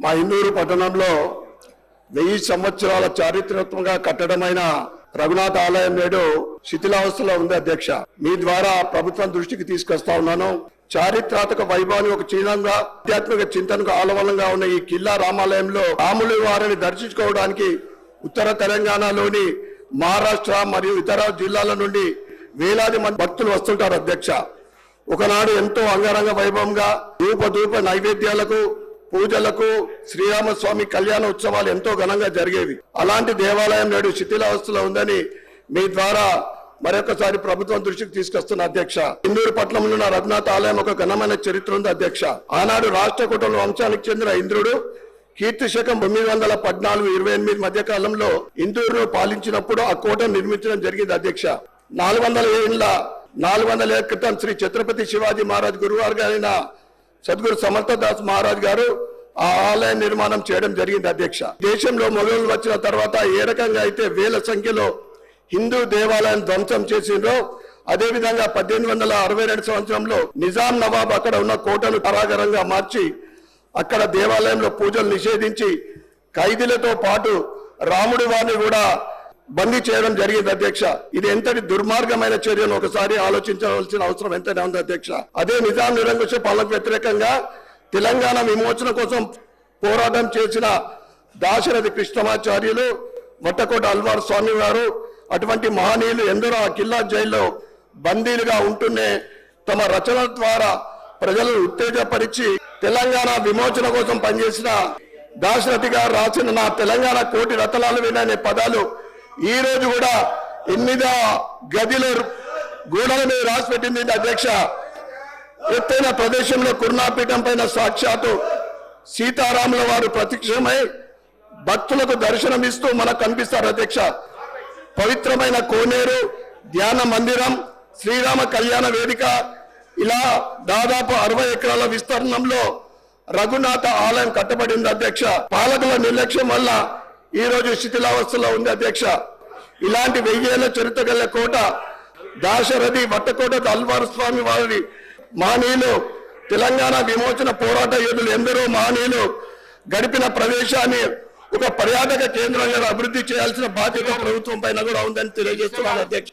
మా ఇందూరు పట్టణంలో వెయ్యి సంవత్సరాల చారిత్రాత్మక కట్టడమైన రఘునాథ ఆలయం నేడు శిథిలావస్థలో ఉంది అధ్యక్ష. మీ ద్వారా ప్రభుత్వం దృష్టికి తీసుకొస్తా ఉన్నాను. చారిత్రాత్మక వైభవాన్ని ఒక చిహ్నంగా ఆధ్యాత్మిక చింతనకు ఆలవలంగా ఉన్న ఈ కిల్లా రామాలయంలో రాములు వారిని దర్శించుకోవడానికి ఉత్తర తెలంగాణలోని మహారాష్ట్ర మరియు ఇతర జిల్లాల నుండి వేలాది మంది భక్తులు వస్తుంటారు అధ్యక్ష. ఒకనాడు ఎంతో అంగరంగ వైభవంగా ధూప ధూప నైవేద్యాలకు పూజలకు శ్రీరామస్వామి కళ్యాణ ఉత్సవాలు ఎంతో ఘనంగా జరిగేవి. అలాంటి దేవాలయం నేడు శిథిలావస్థలో ఉందని మీ ద్వారా మరొకసారి ప్రభుత్వం దృష్టికి తీసుకొస్తున్న అధ్యక్ష. ఇందూరు పట్నంలో ఉన్న రఘునాథ ఆలయం ఒక ఘనమైన చరిత్ర ఉంది అధ్యక్ష. ఆనాడు రాష్ట్ర కుటుంబ వంశానికి చెందిన ఇంద్రుడు కీర్తి శకం తొమ్మిది వందల పద్నాలుగు ఇరవై ఎనిమిది మధ్య కాలంలో ఇందూరును పాలించినప్పుడు ఆ కోటను నిర్మించడం జరిగింది అధ్యక్ష. నాలుగు వందల ఏళ్ళ నాలుగు వందల క్రితం శ్రీ ఛత్రపతి శివాజీ మహారాజ్ గురువారు గారైన సద్గురు సమర్థదాస్ మహారాజ్ గారు ఆ ఆలయ నిర్మాణం చేయడం జరిగింది అధ్యక్ష. దేశంలో మొఘలు వచ్చిన తర్వాత ఏ రకంగా అయితే వేల సంఖ్యలో హిందూ దేవాలయం ధ్వంసం చేసిండ్రో అదే విధంగా పద్దెనిమిది వందల అరవై రెండు సంవత్సరంలో నిజాం నవాబ్ అక్కడ ఉన్న కోటను పరాగరంగా మార్చి అక్కడ దేవాలయంలో పూజలు నిషేధించి ఖైదీలతో పాటు రాముడి వారిని కూడా బందీ చేయడం జరిగింది అధ్యక్ష. ఇది ఎంతటి దుర్మార్గమైన చర్యను ఒకసారి ఆలోచించవలసిన అవసరం ఎంతైనా ఉంది అధ్యక్ష. అదే నిజాం నిరంకుశ పాలనకు వ్యతిరేకంగా తెలంగాణ విమోచన కోసం పోరాటం చేసిన దాశరథి కృష్ణమాచార్యులు వట్టకోట అల్వార్ స్వామి వారు అటువంటి మహనీయులు ఎందరో ఆ కిల్లా జైల్లో బందీలుగా ఉంటూనే తమ రచనల ద్వారా ప్రజలను ఉత్తేజపరిచి తెలంగాణ విమోచన కోసం పనిచేసిన దాశరథి గారు రాసిన నా తెలంగాణ కోటి రతనాలు విననే పదాలు ఈ రోజు కూడా ఎనిమిదో గదిలో గోడల మీద రాసి పెట్టింది అధ్యక్ష. ఎత్తైన ప్రదేశంలో కుర్ణాపీఠం పైన సాక్షాత్తు సీతారాముల వారు ప్రత్యక్షమై భక్తులకు దర్శనమిస్తూ మనకు కనిపిస్తారు అధ్యక్ష. పవిత్రమైన కోనేరు ధ్యాన మందిరం శ్రీరామ కళ్యాణ వేదిక ఇలా దాదాపు అరవై ఎకరాల విస్తీర్ణంలో రఘునాథ ఆలయం కట్టబడింది అధ్యక్ష. పాలకుల నిర్లక్ష్యం వల్ల ఈ రోజు శిథిలావస్థలో ఉంది అధ్యక్ష. ఇలాంటి వెయ్యేళ్ళ చరిత్ర గల కోట దాశరథి వట్టకోట అల్వార్ స్వామి వారి మానీయులు తెలంగాణ విమోచన పోరాట యోధులు ఎందరో మానీయులు గడిపిన ప్రదేశాన్ని ఒక పర్యాటక కేంద్రంగా అభివృద్ధి చేయాల్సిన బాధ్యత ప్రభుత్వం పైన కూడా ఉందని తెలియజేస్తున్నాను అధ్యక్ష.